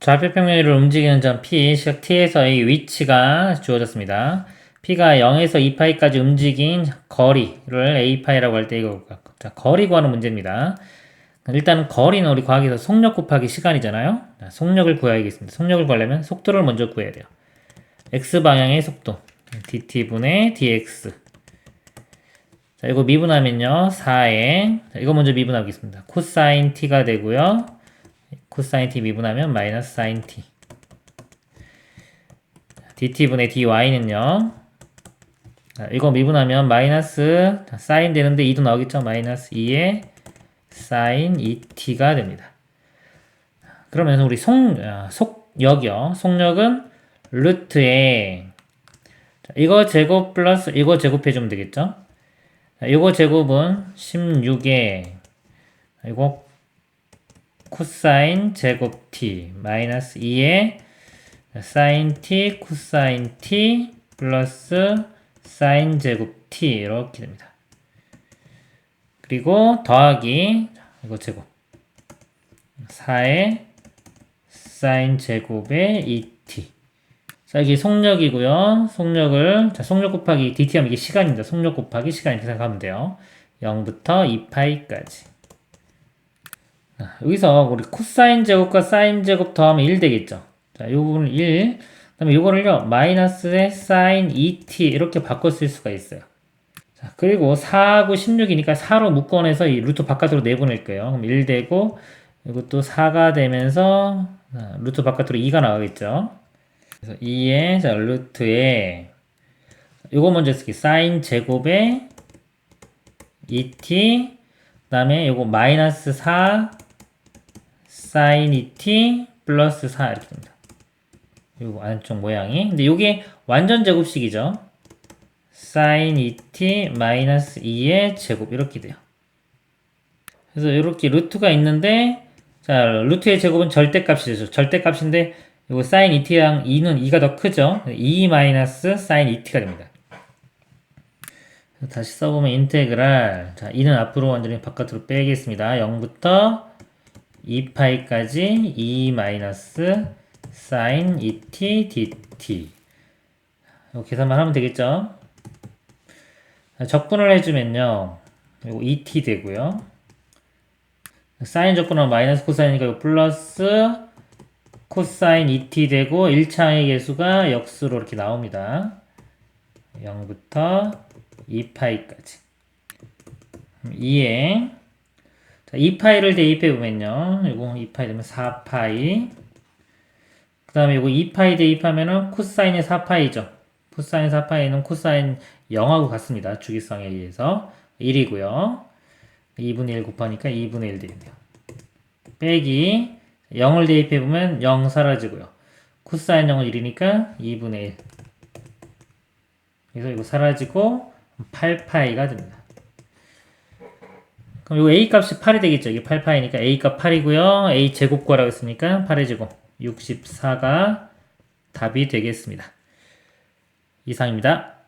좌표평면으로 움직이는 점 P, 시각 T에서의 위치가 주어졌습니다. P가 0에서 2파이까지 움직인 거리를 A파이라고 할 때 이거 자, 거리 구하는 문제입니다. 일단 거리는 우리 과학에서 속력 곱하기 시간이잖아요. 자, 속력을 구해야겠습니다. 속력을 구하려면 속도를 먼저 구해야 돼요. X방향의 속도 dt분의 dx 자, 이거 미분하면요. 4에 자, 이거 먼저 미분하겠습니다. 코사인 t가 되고요. 코사인 t 미분하면 마이너스 사인 t dt분의 dy는요. 자, 이거 미분하면 마이너스 자, 사인 되는데 2도 나오겠죠? 마이너스 2에 사인 2t가 됩니다. 그러면 우리 속, 아, 속력이요. 속력은 루트에 자, 이거 제곱 플러스 이거 제곱해주면 되겠죠? 자, 이거 제곱은 16에 이거 코사인 제곱 t 마이너스 2에 사인 t 코사인 t 플러스 사인 제곱 t 이렇게 됩니다. 그리고 더하기 이거 제곱 4에 사인 제곱의 2t 자 이게 속력이고요. 속력을 자 속력 곱하기 dt 하면 이게 시간입니다. 속력 곱하기 시간 이렇게 생각하면 돼요. 0부터 2파이까지 자, 여기서 우리 코사인 제곱과 사인 제곱 더하면 1 되겠죠. 자, 이 부분을 1, 그 다음에 이거를요, 마이너스의 사인 2t 이렇게 바꿔 쓸 수가 있어요. 자, 그리고 4하고 16이니까 4로 묶어내서 이 루트 바깥으로 내보낼 거예요. 그럼 1 되고, 이것도 4가 되면서, 자, 루트 바깥으로 2가 나가겠죠. 그래서 2의, 자, 루트에, 이거 먼저 쓰기. 사인 제곱에 2t, 그 다음에 요거 마이너스 4, 사인 2t, 플러스 4 이렇게 됩니다. 요 안쪽 모양이. 근데 요게 완전 제곱식이죠. sin 2t 마이너스 2의 제곱 이렇게 돼요. 그래서 이렇게 루트가 있는데 자 루트의 제곱은 절대값이죠. 절대값인데 이거 sin 2t랑 2는 2가 더 크죠. 2 마이너스 sin 2t가 됩니다. 다시 써보면 인테그랄 자 2는 앞으로 완전히 바깥으로 빼겠습니다. 0부터 2파이까지 2 마이너스 sin 2t dt 이거 계산만 하면 되겠죠? 적분을 해주면요. 이거 2t 되고요. 사인 적분하면 마이너스 코사인이니까 이거 플러스 코사인 2t 되고 1차의 개수가 역수로 이렇게 나옵니다. 0부터 2파이까지 2에 자, 2파이를 대입해 보면요. 이거 2파이 되면 4파이 그 다음에 이거 2파이 대입하면은 코사인의 4파이죠. 코사인 4파이는 코사인 0하고 같습니다. 주기성에 의해서 1이고요. 2분의 1 곱하니까 2분의 1 되겠네요. 빼기 0을 대입해 보면 0 사라지고요. 코사인 0은 1이니까 2분의 1. 그래서 이거 사라지고 8파이가 됩니다. 그럼 이거 A 값이 8이 되겠죠. 이게 8파이니까 A 값 8이고요. A 제곱과라고 했으니까 8의 제곱 64가 답이 되겠습니다. 이상입니다.